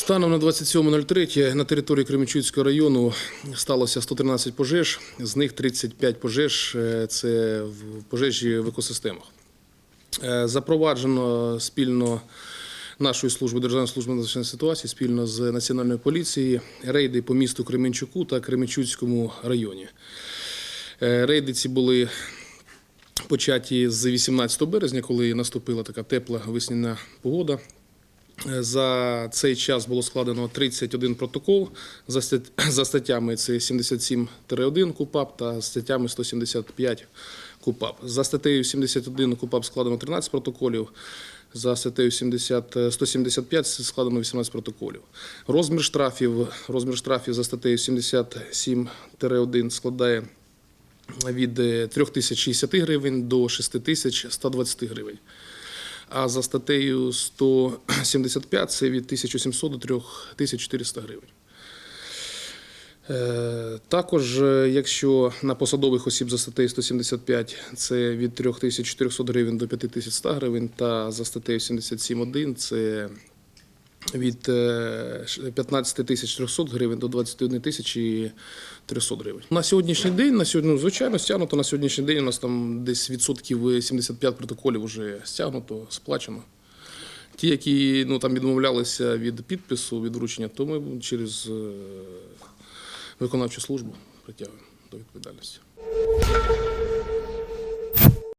Станом на 27.03 на території Кременчуцького району сталося 113 пожеж, з них 35 пожеж е, це пожежі в екосистемах. Е, Запроваджено спільно нашою службою Державної служби надзвичайних ситуацій спільно з Національною поліцією рейди по місту Кременчуку та Кременчуцькому районі. Е, Рейди ці були початі з 18 березня, коли наступила така тепла весняна погода. Е, За цей час було складено 31 протокол за статтями це 77-1 КУПАП та статтями 175 КУПАП. За статтею 71 КУПАП складено 13 протоколів. За статтею 70, е, 175 складено 18 протоколів. Розмір штрафів, розмір штрафів за статтею 77-1 складає від е, 3060 гривень до 6120 гривень. А за статтею 175 це від 1700 до 3400 гривень. Е, Також, е, якщо на посадових осіб за статтею 175 це від 3400 гривень до 5100 гривень, та за статтею 77.1 це від е, 15 тисяч 300 гривень до 21 тисячі 300 гривень. На сьогоднішній день, на сьогодні, ну, звичайно, стягнуто. На сьогоднішній день у нас там десь відсотків 75 протоколів вже стягнуто, сплачено. Ті, які ну, там відмовлялися від підпису, від вручення, то ми через е, виконавчу службу притягуємо до відповідальності.